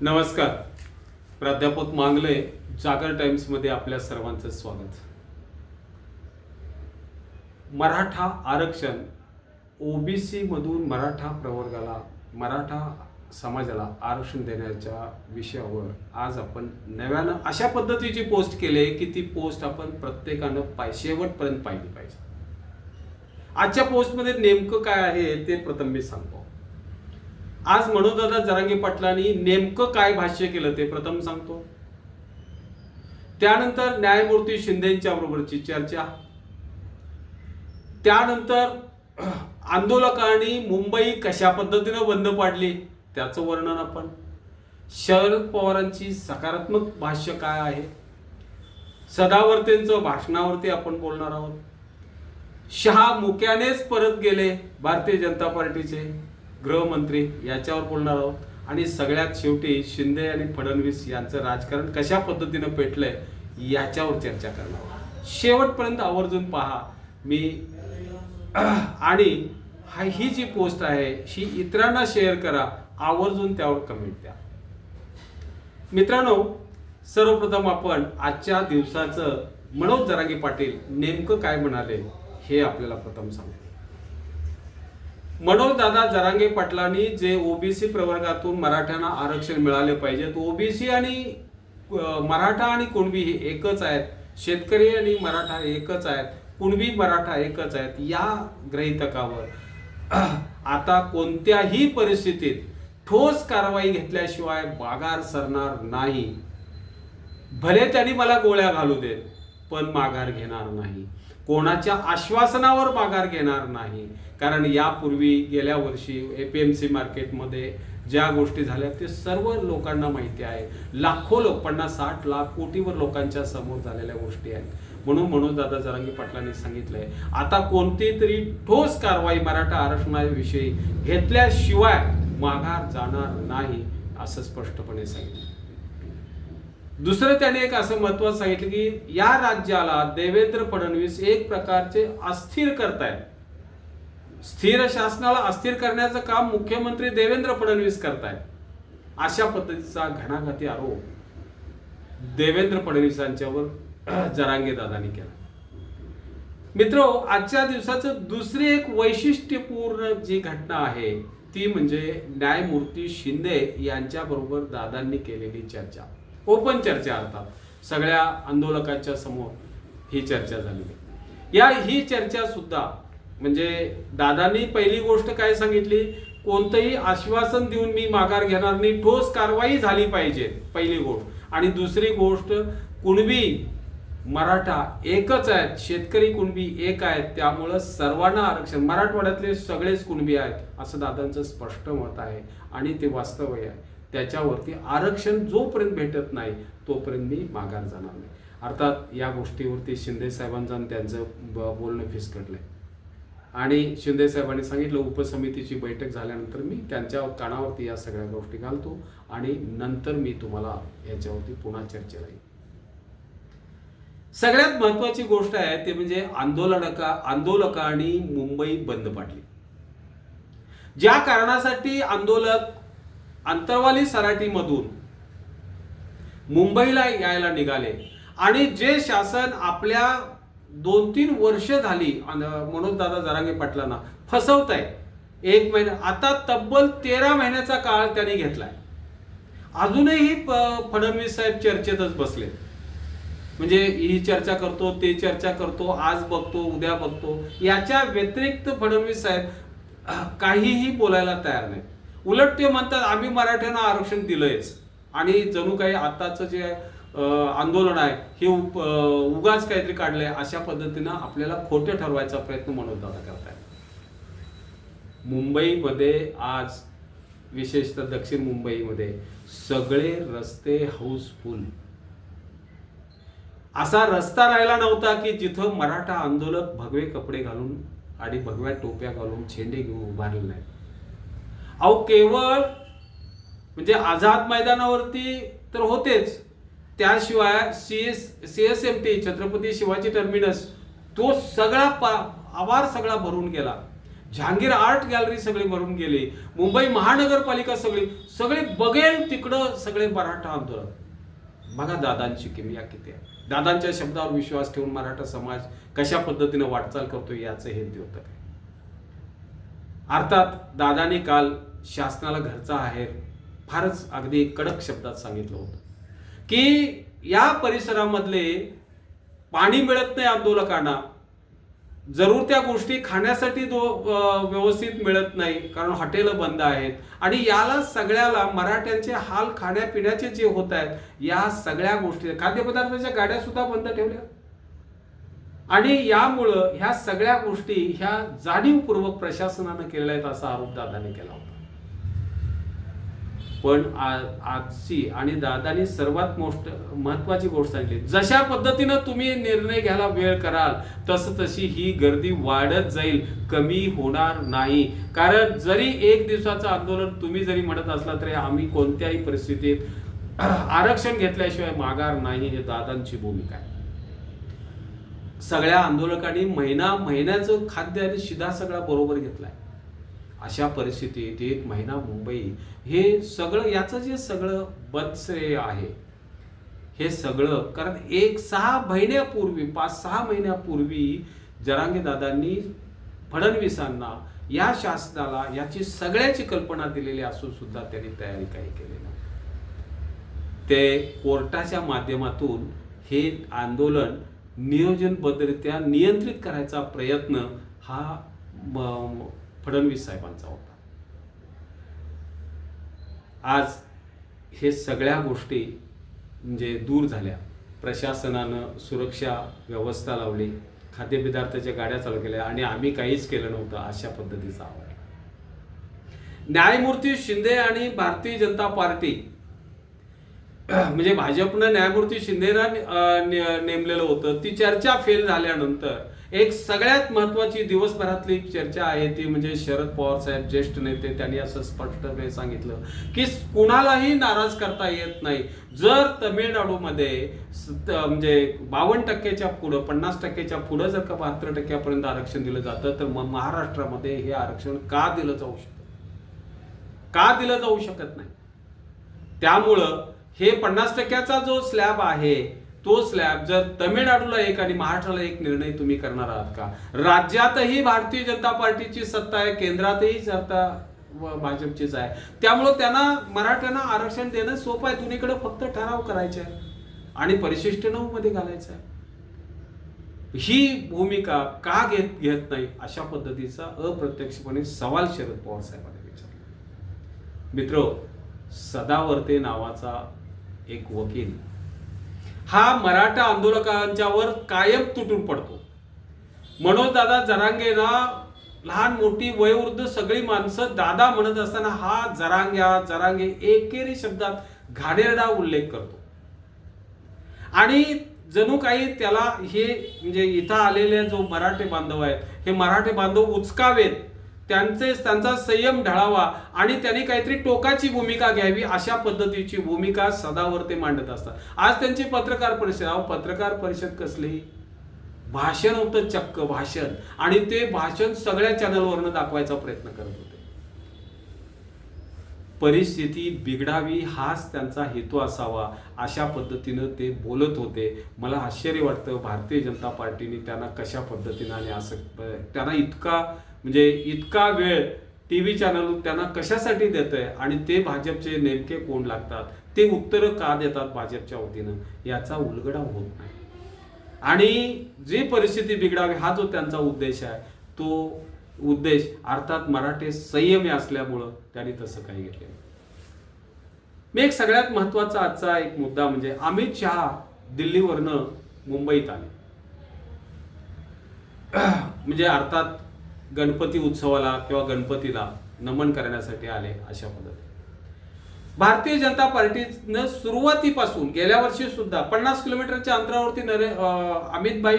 नमस्कार. प्राध्यापक मांगले जागर टाइम्समध्ये आपल्या सर्वांचं स्वागत. मराठा आरक्षण ओबीसी मधून मराठा प्रवर्गाला मराठा समाजाला आरक्षण देण्याच्या विषयावर आज आपण नव्यानं अशा पद्धतीची पोस्ट केली आहे की ती पोस्ट आपण प्रत्येकानं पाय शेवटपर्यंत पाहिली पाहिजे. आजच्या पोस्टमध्ये नेमकं काय आहे ते प्रथम मी सांगतो. आज मनोदादा जरांगे पाटलांनी नेमकं काय भाष्य केलं ते प्रथम सांगतो. त्यानंतर न्यायमूर्ती शिंदेच्या बरोबरची चर्चा. त्यानंतर आंदोलकांनी मुंबई कशा पद्धतीनं बंद पाडली त्याचं वर्णन आपण. शरद पवारांची सकारात्मक भाष्य काय आहे? सदावर्तेंचं भाषणावरती आपण बोलणार आहोत. शहा मुक्यानेच परत गेले भारतीय जनता पार्टीचे. गृहमंत्री याच्यावर बोलणार आहोत. आणि सगळ्यात शेवटी शिंदे आणि फडणवीस यांचं राजकारण कशा पद्धतीनं पेटलंय याच्यावर चर्चा करणार आहोत. शेवटपर्यंत आवर्जून पहा मी आणि हा ही जी पोस्ट आहे ही इतरांना शेअर करा आवर्जून त्यावर कमेंट द्या. मित्रांनो सर्वप्रथम आपण आजच्या दिवसाचं मनोज जरांगी पाटील नेमकं काय म्हणाले हे आपल्याला प्रथम सांगतो मनोज दादा जरांगे पाटलांनी जे ओबीसी प्रवर्गातून मराठ्यांना आरक्षण मिळाले पाहिजेत ओबीसी आणि मराठा आणि कुणबी हे एकच आहेत. शेतकरी आणि मराठा एकच आहेत. कुणबी मराठा एकच आहेत या ग्रहितकावर आता कोणत्याही परिस्थितीत ठोस कारवाई घेतल्याशिवाय माघार सरणार नाही. भले त्यांनी मला गोळ्या घालू देत पण माघार घेणार नाही. कोणाच्या आश्वासनावर माघार घेणार नाही. कारण यापूर्वी गेल्या वर्षी ए पी एम सी मार्केटमध्ये ज्या गोष्टी झाल्या ते सर्व लोकांना माहिती आहे. लाखो लोक पन्नास साठ लाख कोटीवर लोकांच्या समोर झालेल्या गोष्टी आहेत. म्हणून मनोजदादा जरांगी पाटलांनी सांगितलंय आता कोणती तरी ठोस कारवाई मराठा आरक्षणाविषयी घेतल्याशिवाय माघार जाणार नाही असं स्पष्टपणे सांगितलं दुसरं त्याने एक असं महत्वाचं सांगितलं की या राज्याला देवेंद्र फडणवीस एक प्रकारचे अस्थिर करतायत. स्थिर शासनाला अस्थिर करण्याचं काम मुख्यमंत्री देवेंद्र फडणवीस करतायत. अशा पद्धतीचा घणाघाती आरोप देवेंद्र फडणवीसांच्यावर जरांगे दादानी केला. मित्र आजच्या दिवसाचं दुसरी एक वैशिष्ट्यपूर्ण जी घटना आहे ती म्हणजे न्यायमूर्ती शिंदे यांच्या बरोबर दादांनी केलेली चर्चा. ओपन चर्चा अर्थात सगळ्या आंदोलकांच्या समोर ही चर्चा झाली या ही चर्चा सुद्धा म्हणजे दादांनी पहिली गोष्ट काय सांगितली? कोणतंही आश्वासन देऊन मी माघार घेणार नाही ठोस कारवाई झाली पाहिजे पहिली गोष्ट. आणि दुसरी गोष्ट कुणबी मराठा एकच आहेत शेतकरी कुणबी एक आहेत त्यामुळं सर्वांना आरक्षण मराठवाड्यातले सगळेच कुणबी आहेत असं दादांचं स्पष्ट मत आहे. आणि ते वास्तवही आहे. त्याच्यावरती आरक्षण जोपर्यंत भेटत नाही तोपर्यंत मी माघार जाणार नाही. अर्थात या गोष्टीवरती शिंदे साहेबांचं आणि त्यांचं बोलणं बोलणं फिसकटलंय. आणि शिंदे साहेबांनी सांगितलं उपसमितीची बैठक झाल्यानंतर मी त्यांच्या कानावरती या सगळ्या गोष्टी घालतो आणि नंतर मी तुम्हाला याच्यावरती पुन्हा चर्चा राहील सगळ्यात महत्वाची गोष्ट आहे ते म्हणजे आंदोलनका आंदोलकांनी मुंबई बंद पाडली. ज्या कारणासाठी आंदोलक अंतरवाली सराटीमधून मुंबईला यायला निघाले. आणि जे शासन आपल्या दोन तीन वर्ष झाली मनोज दादा जरांगे पाटलांना फसवत आहे एक महिना आता तब्बल तेरा महिन्याचा काळ त्यांनी घेतलाय. अजूनही फडणवीस साहेब चर्चेतच बसले म्हणजे ही चर्चा करतो ते चर्चा करतो आज बघतो उद्या बघतो. याच्या व्यतिरिक्त फडणवीस साहेब काहीही बोलायला तयार नाही उलट ते म्हणतात आम्ही मराठ्यांना आरक्षण दिलंयच. आणि जणू काही आताचं जे आंदोलन आहे हे उप- उगाच काहीतरी काढलंय अशा पद्धतीनं आपल्याला खोटे ठरवायचा प्रयत्न मनोज दादा करताय मुंबईमध्ये आज विशेषतः दक्षिण मुंबईमध्ये सगळे रस्ते हाऊसफुल. असा रस्ता राहिला नव्हता की जिथं मराठा आंदोलक भगवे कपडे घालून आणि भगव्या टोप्या घालून झेंडे घेऊन उभारले नाही अहो केवळ म्हणजे आझाद मैदानावरती तर होतेच. त्याशिवाय C S C S M T Chhatrapati Shivaji terminus तो सगळा पा आवार सगळा भरून गेला. जहांगीर आर्ट गॅलरी सगळी भरून गेली. मुंबई महानगरपालिका सगळी सगळी बघेल तिकडं सगळे मराठा आंदोलन. बघा दादांची किमया किती आहे. दादांच्या शब्दावर विश्वास ठेवून मराठा समाज कशा पद्धतीनं वाटचाल करतो याचं हे होतं. अर्थात दादाने काल शासनाला घरचा आहेर फारच अगदी कडक शब्दात सांगितलं होतं. की या परिसरामधले पाणी मिळत नाही आंदोलकांना जरूर त्या गोष्टी खाण्यासाठी दो व्यवस्थित मिळत नाही कारण हॉटेलं बंद आहेत. आणि याला सगळ्याला मराठ्यांचे हाल खाण्यापिण्याचे जे होत आहेत या सगळ्या गोष्टी खाद्यपदार्थाच्या गाड्या सुद्धा बंद ठेवल्या. आणि यामुळं ह्या सगळ्या गोष्टी ह्या जाणीवपूर्वक प्रशासनानं केलेल्या आहेत असा आरोप दादाने केला होता. पण आजची आणि दादानी सर्वात मोस्ट महत्वाची गोष्ट सांगितली. जशा पद्धतीनं तुम्ही निर्णय घ्यायला वेळ कराल तसं तशी ही गर्दी वाढत जाईल कमी होणार नाही. कारण जरी एक दिवसाचं आंदोलन तुम्ही जरी म्हणत असला तरी आम्ही कोणत्याही परिस्थितीत आरक्षण घेतल्याशिवाय माघार नाही हे दादांची भूमिका आहे. सगळ्या आंदोलकांनी महिना महिन्याचं खाद्य आणि शिधा सगळा बरोबर घेतलाय. अशा परिस्थितीत एक महिना मुंबई हे सगळं याचं जे सगळं बदश्रेय आहे हे सगळं कारण एक सहा महिन्यापूर्वी पाच सहा महिन्यापूर्वी जरांगे दादांनी फडणवीसांना या शासनाला याची सगळ्याची कल्पना दिलेली असून सुद्धा त्यांनी तयारी काही केली नाही. ते कोर्टाच्या माध्यमातून हे आंदोलन नियोजनबद्धरित्या नियंत्रित करायचा प्रयत्न हा फडणवीस साहेबांचा होता. आज हे सगळ्या गोष्टी म्हणजे दूर झाल्या. प्रशासनानं सुरक्षा व्यवस्था लावली खाद्यपदार्थाच्या गाड्या चालू केल्या आणि आम्ही काहीच केलं नव्हतं अशा पद्धतीचा आवाज न्यायमूर्ती शिंदे आणि भारतीय जनता पार्टी म्हणजे भाजपनं न्यायमूर्ती शिंदेना ने- नेमलेलं होतं. ती चर्चा फेल झाल्यानंतर एक सगळ्यात महत्वाची दिवसभरातली चर्चा आहे ती म्हणजे शरद पवार साहेब ज्येष्ठ नेते त्यांनी असं स्पष्टपणे सांगितलं की कुणालाही नाराज करता येत नाही. जर तमिळनाडूमध्ये म्हणजे बावन्न टक्क्याच्या पुढं पन्नास टक्क्याच्या पुढं जर का बहात्तर टक्क्यापर्यंत आरक्षण दिलं जातं तर मग महाराष्ट्रामध्ये हे आरक्षण का दिलं जाऊ शकतं का दिलं जाऊ शकत नाही? त्यामुळं हे पन्नास टक्क्याचा जो स्लॅब आहे तो स्लॅब जर तमिळनाडूला एक आणि महाराष्ट्राला एक निर्णय तुम्ही करणार आहात का? राज्यातही भारतीय जनता पार्टीची सत्ता आहे केंद्रातही सत्ता भाजपचीच आहे. त्यामुळं त्यांना मराठ्यांना आरक्षण देणं सोपं आहे. दोन्हीकडे फक्त ठराव करायचा आहे आणि परिशिष्ट नऊ मध्ये घालायचं आहे. ही भूमिका का घेत घेत नाही अशा पद्धतीचा अप्रत्यक्षपणे सवाल शरद पवार साहेबांनी विचारला. मित्र सदावर्ते नावाचा एक वकील. हा मराठा आंदोलकांच्यावर कायम तुटून पडतो. मनोज दादा जरांगेना लहान मोठी वयोवृद्ध सगळी माणसं दादा म्हणत असताना हा जरांग्या जरांगे एकेरी शब्दात घाणेरडा उल्लेख करतो. आणि जणू काही त्याला हे म्हणजे इथं आलेले जो मराठे बांधव आहेत हे मराठे बांधव उचकावेत. त्यांचे त्यांचा संयम ढळावा आणि त्यांनी काहीतरी टोकाची भूमिका घ्यावी अशा पद्धतीची भूमिका सदावर ते मांडत असतात. आज त्यांची पत्रकार परिषद अहो पत्रकार परिषद कसली? भाषण होतं चक्क भाषण. आणि ते भाषण सगळ्या चॅनलवरनं दाखवायचा प्रयत्न करत होते. परिस्थिती बिघडावी हाच त्यांचा हेतू असावा अशा पद्धतीनं ते बोलत होते. मला आश्चर्य वाटतं भारतीय जनता पार्टीने त्यांना कशा पद्धतीनं आणि असं त्यांना इतका म्हणजे इतका वेळ टी व्ही चॅनल त्यांना कशासाठी देत आहे आणि ते भाजपचे नेमके कोण लागतात? ते उत्तरं का देतात भाजपच्या वतीनं? याचा उलगडा होत नाही. आणि जी परिस्थिती बिघडावी हा जो त्यांचा उद्देश आहे तो उद्देश अर्थात मराठे संयमी असल्यामुळं त्यांनी तसं काही घेतलं मी एक सगळ्यात महत्त्वाचा आजचा एक मुद्दा म्हणजे अमित शहा दिल्लीवरनं मुंबईत आले. म्हणजे अर्थात गणपती उत्सवाला किंवा गणपतीला नमन करण्यासाठी आले अशा पद्धतीने. भारतीय जनता पार्टीनं सुरुवातीपासून गेल्या वर्षी सुद्धा पन्नास किलोमीटरच्या अंतरावरती नरे अमितभाई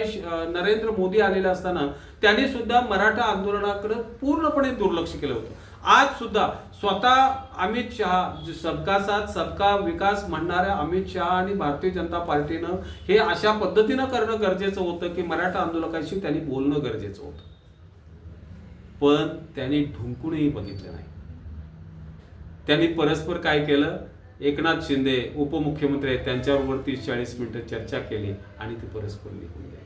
नरेंद्र मोदी आलेले असताना त्यांनी सुद्धा मराठा आंदोलनाकडे पूर्णपणे दुर्लक्ष केलं होतं. आज सुद्धा स्वतः अमित शहा सबका साथ सबका विकास म्हणणाऱ्या अमित शहा आणि भारतीय जनता पार्टीनं हे अशा पद्धतीनं करणं गरजेचं होतं की मराठा आंदोलकांशी त्यांनी बोलणं गरजेचं होतं. पण त्यांनी ढुंकूनही बघितलं नाही. त्यांनी परस्पर काय केलं? एकनाथ शिंदे उपमुख्यमंत्री आहेत त्यांच्यावरती तीस चाळीस मिनिटं चर्चा केली आणि ते परस्पर निघून गेले.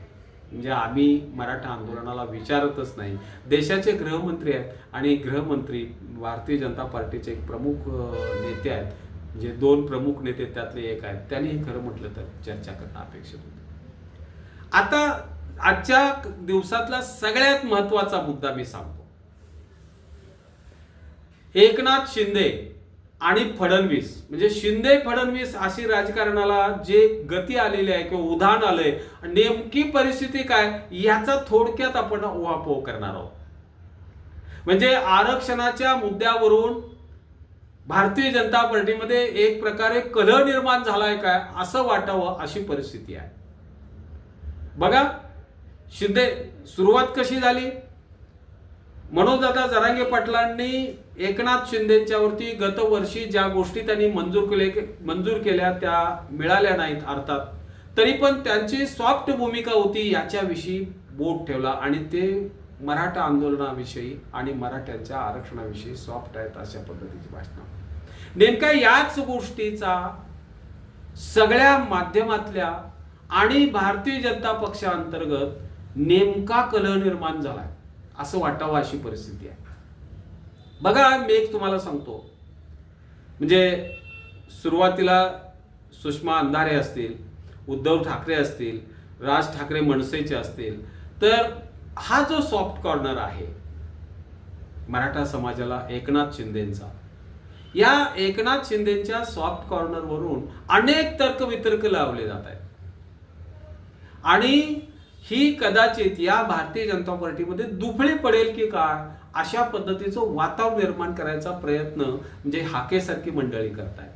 म्हणजे आम्ही मराठा आंदोलनाला विचारतच नाही. देशाचे गृहमंत्री आहेत आणि गृहमंत्री भारतीय जनता पार्टीचे एक प्रमुख नेते आहेत. जे दोन प्रमुख नेते त्यातले एक आहेत. त्यांनी खरं म्हटलं तर चर्चा करणं अपेक्षित होतं. आता आजच्या दिवसातला सगळ्यात महत्त्वाचा मुद्दा मी सांगतो. एकनाथ शिंदे आणि फडणवीस. म्हणजे शिंदे फडणवीस अशी राजकारणाला जे गती आलेली आहे किंवा उधाण आलंय नेमकी परिस्थिती काय याचा थोडक्यात आपण उहापोह करणार आहोत. म्हणजे आरक्षणाच्या मुद्द्यावरून भारतीय जनता पार्टीमध्ये एक प्रकारे कलह निर्माण झालाय काय असं वाटावं अशी परिस्थिती आहे. बघा शिंदे सुरुवात कशी झाली? मनोजदादा जरांगे पाटलांनी एकनाथ शिंदेच्यावरती गतवर्षी ज्या गोष्टी त्यांनी मंजूर केले मंजूर केल्या त्या मिळाल्या नाहीत अर्थात. तरी पण त्यांची सॉफ्ट भूमिका होती याच्याविषयी बोट ठेवला आणि ते मराठा आंदोलनाविषयी आणि मराठ्यांच्या आरक्षणाविषयी सॉफ्ट आहेत अशा पद्धतीची भाषणं. नेमका याच गोष्टीचा सगळ्या माध्यमातल्या आणि भारतीय जनता पक्षांतर्गत नेमका कलह निर्माण झालाय असं वाटावं अशी परिस्थिती आहे. बघा मी एक तुम्हाला सांगतो. म्हणजे सुरुवातीला सुषमा अंधारे असतील उद्धव ठाकरे असतील राज ठाकरे मनसेचे असतील तर हा जो सॉफ्ट कॉर्नर आहे मराठा समाजाला एकनाथ शिंदेचा या एकनाथ शिंदेच्या सॉफ्ट कॉर्नरवरून अनेक तर्कवितर्क लावले जात आहेत. आणि ही कदाचित या भारतीय जनता पार्टीमध्ये दुफळे पडेल की काय? अशा पद्धतीचं वातावरण निर्माण करायचा प्रयत्न म्हणजे हाकेसारखी मंडळी करताय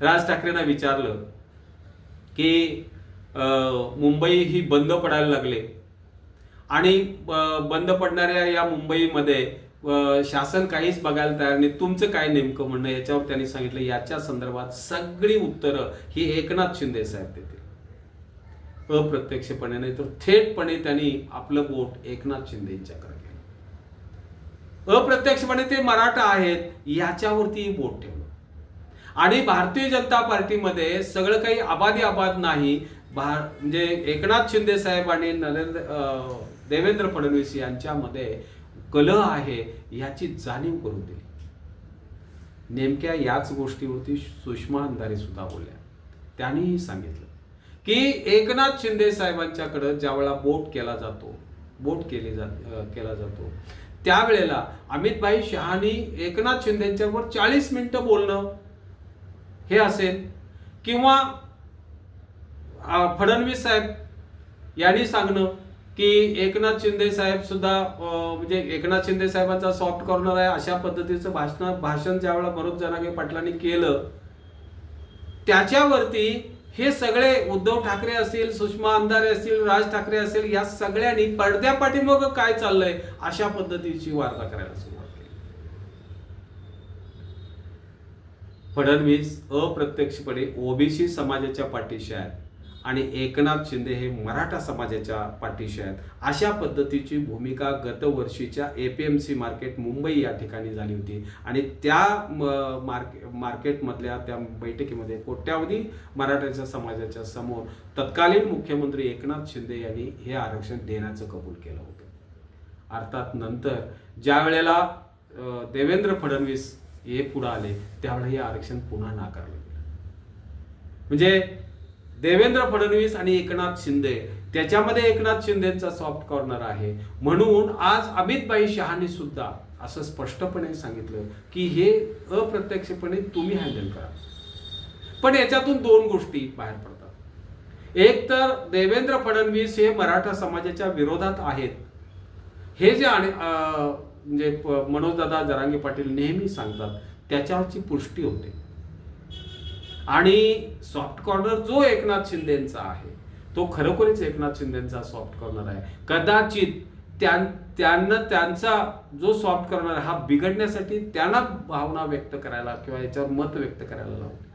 राज ठाकरेंना विचारलं की अं, मुंबई ही बंद पडायला लागले. आणि बंद पडणाऱ्या या मुंबईमध्ये शासन काहीच बघायला तयार नाही. तुमचं काय नेमकं म्हणणं? याच्यावर त्यांनी सांगितलं. याच्या संदर्भात सगळी उत्तरं ही एकनाथ शिंदे साहेब देतील. अप्रत्यक्षपणे नाही तर थेटपणे त्यांनी आपलं बोट एकनाथ शिंदेच्या अप्रत्यक्षपणे म्हणजे ते मराठा आहेत याच्यावरती बोट ठेवलं. आणि भारतीय जनता पार्टीमध्ये सगळं काही आबादी आबाद नाही. भार म्हणजे एकनाथ शिंदे साहेब आणि नरेंद्र देवेंद्र फडणवीस यांच्यामध्ये कलह आहे याची जाणीव करून दिली. नेमक्या याच गोष्टीवरती सुषमा अंधारे सुद्धा बोलल्या. त्यांनीही सांगितलं की एकनाथ शिंदे साहेबांच्याकडं ज्यावेळेला बोट केला जातो बोट केली जात केला जातो त्यावेळेला अमितभाई शहानी एकनाथ शिंदेच्यावर चाळीस मिनिटं बोलणं हे असेल. किंवा फडणवीस साहेब यांनी सांगणं की एकनाथ शिंदे साहेब सुद्धा म्हणजे एकनाथ शिंदे साहेबांचा सॉफ्ट कॉर्नर आहे अशा पद्धतीचं भाषण भाषण ज्यावेळेला मनोज जनागे पाटलांनी केलं त्याच्यावरती हे सगळे उद्धव ठाकरे असतील सुषमा अंधारे असतील राज ठाकरे असेल या सगळ्यांनी पडद्या मग काय चाललंय अशा पद्धतीची वार्ता करायला सुरुवात केली. फडणवीस अप्रत्यक्षपणे ओबीसी समाजाच्या पाठीशी आहेत. आणि एकनाथ शिंदे हे मराठा समाजाच्या पाठीशी आहेत. अशा पद्धतीची भूमिका गतवर्षीच्या एपीएमसी मार्केट मुंबई या ठिकाणी झाली होती. आणि त्या मार्के मार्केटमधल्या त्या बैठकीमध्ये कोट्यावधी मराठ्याच्या समाजाच्या समोर तत्कालीन मुख्यमंत्री एकनाथ शिंदे यांनी हे आरक्षण देण्याचं कबूल केलं होतं. अर्थात नंतर ज्या वेळेला देवेंद्र फडणवीस हे पुढं आले त्यावेळेला हे आरक्षण पुन्हा नाकारलं गेलं. म्हणजे देवेंद्र फडणवीस आणि एकनाथ शिंदे त्याच्यामध्ये एकनाथ शिंदेचा सॉफ्ट कॉर्नर आहे. म्हणून आज अमितभाई शहाने सुद्धा असं स्पष्टपणे सांगितलं की हे अप्रत्यक्षपणे तुम्ही हँडल करा. पण याच्यातून दोन गोष्टी बाहेर पडतात. एक तर देवेंद्र फडणवीस हे मराठा समाजाच्या विरोधात आहेत. हे जे आणि म्हणजे मनोजदादा जरांगे पाटील नेहमी सांगतात त्याच्यावरची पुष्टी होते. आणि सॉफ्ट कॉर्नर जो एकनाथ शिंदेचा आहे तो खरोखरीच एकनाथ शिंदेचा सॉफ्ट कॉर्नर आहे. कदाचित त्यां त्यांना त्यांचा जो सॉफ्ट कॉर्नर आहे हा बिघडण्यासाठी त्यांना भावना व्यक्त करायला किंवा याच्यावर मत व्यक्त करायला लावले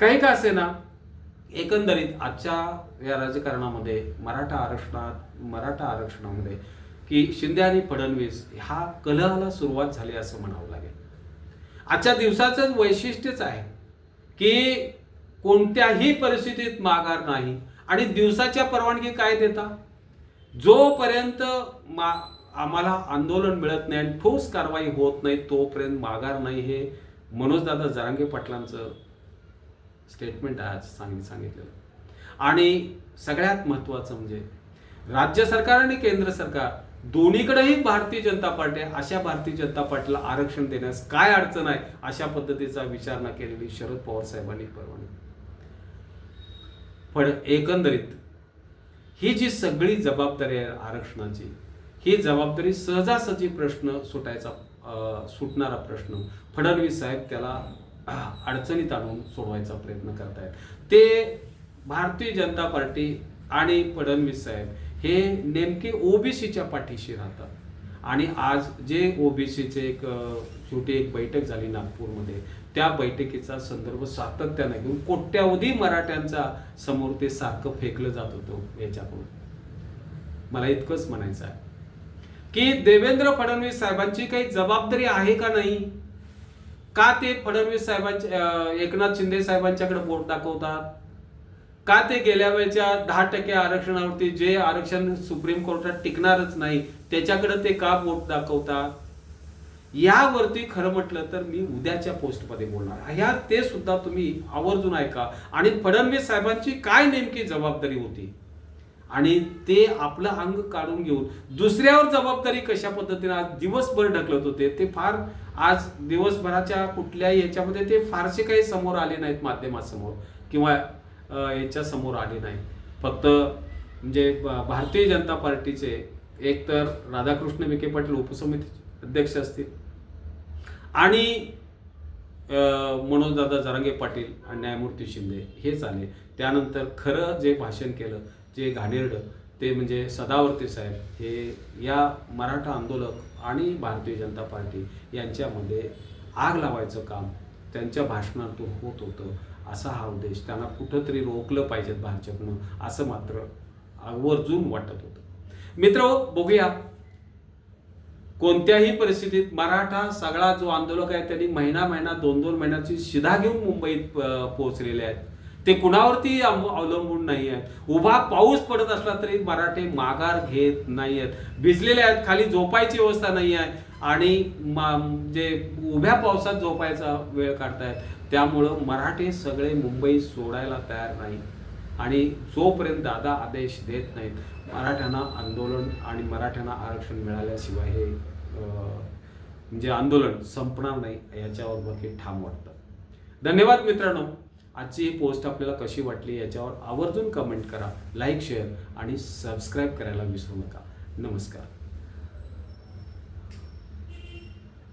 काही का असे ना एकंदरीत आजच्या या राजकारणामध्ये मराठा आरक्षणात मराठा आरक्षणामध्ये की शिंदे आणि फडणवीस ह्या कलहाला सुरुवात झाली असं म्हणावं लागेल. आजच्या दिवसाचंच वैशिष्ट्यच आहे. की कोणत्याही परिस्थितीत माघार नाही. आणि दिवसाच्या परवानगी काय देता? जोपर्यंत मा आम्हाला आंदोलन मिळत नाही आणि ठोस कारवाई होत नाही तोपर्यंत माघार नाही हे मनोजदादा जरांगे पाटलांचं स्टेटमेंट आहे आज सांग सांगितलेलं. आणि सगळ्यात महत्त्वाचं म्हणजे राज्य सरकार आणि केंद्र सरकार दोन्हीकडेही भारतीय जनता पार्टी अशा भारतीय जनता पार्टीला आरक्षण देण्यास काय अडचण आहे अशा पद्धतीचा विचारणा केलेली शरद पवार साहेबांनी परवानगी. पण एकंदरीत ही जी सगळी जबाबदारी आहे आरक्षणाची ही जबाबदारी सहजासहजी प्रश्न सुटायचा अं, सुटणारा प्रश्न फडणवीस साहेब त्याला अडचणीत आणून सोडवायचा प्रयत्न करतायत. ते भारतीय जनता पार्टी आणि फडणवीस साहेब हे नेमके ओबीसीच्या पाठीशी राहतात. आणि आज जे ओबीसीचे एक छोटी एक बैठक झाली नागपूरमध्ये त्या बैठकीचा संदर्भ सातत्याने घेऊन कोट्यावधी मराठ्यांचा समोर ते सारखं फेकलं जात होतं याच्याकडून. मला इतकंच म्हणायचं आहे. की देवेंद्र फडणवीस साहेबांची काही जबाबदारी आहे का नाही? का ते फडणवीस साहेबांच्या एकनाथ शिंदे साहेबांच्याकडे बोट दाखवतात? का ते गेल्या वेळच्या दहा टक्के आरक्षणावरती जे आरक्षण सुप्रीम कोर्टात टिकणारच नाही त्याच्याकडे ते का बोट दाखवतात? यावरती खरं म्हटलं तर मी उद्याच्या पोस्टमध्ये बोलणार ह्या ते सुद्धा तुम्ही आवर्जून ऐका. आणि फडणवीस साहेबांची काय नेमकी जबाबदारी होती? आणि ते आपलं अंग काढून घेऊन दुसऱ्यावर जबाबदारी कशा पद्धतीने आज दिवसभर ढकलत होते ते फार आज दिवसभराच्या कुठल्याही याच्यामध्ये ते फारसे काही समोर आले नाहीत माध्यमासमोर. किंवा याच्या समोर आले नाही फक्त म्हणजे भारतीय जनता पार्टीचे एक तर राधाकृष्ण विखे पाटील उपसमिती अध्यक्ष असतील आणि मनोजदादा जरांगे पाटील आणि न्यायमूर्ती शिंदे हेच आले त्यानंतर खरं जे भाषण केलं जे घाणेरडं ते म्हणजे सदावर्ते साहेब हे या मराठा आंदोलक आणि भारतीय जनता पार्टी यांच्यामध्ये आग लावायचं काम त्यांच्या भाषणातून होत होतं. असा हा उद्देश. त्यांना कुठंतरी रोखलं पाहिजेत भाजपनं असं मात्र आवर्जून वाटत होतं. मित्र बघूया. कोणत्याही परिस्थितीत मराठा सगळा जो आंदोलक आहे त्यांनी महिना महिना दोन दोन महिन्याची शिधा घेऊन मुंबईत पोहोचलेले आहेत. ते कुणावरती अवलंबून नाही आहेत. उभा पाऊस पडत असला तरी मराठे माघार घेत नाही आहेत. भिजलेले आहेत खाली झोपायची व्यवस्था नाही आहे. आणि मा- जे उभ्या पावसात झोपायचा वेळ काढतायत त्यामुळं मराठे सगळे मुंबई सोडायला तयार नाही आणि जोपर्यंत दादा आदेश देत नाहीत मराठ्यांना आंदोलन आणि मराठ्यांना आरक्षण मिळाल्याशिवाय हे म्हणजे आंदोलन संपणार नाही याच्यावर बाकी ठाम वाटतं. धन्यवाद मित्रांनो. आजची ही पोस्ट आपल्याला कशी वाटली याच्यावर आवर्जून कमेंट करा लाईक शेअर आणि सबस्क्राईब करायला विसरू नका. नमस्कार.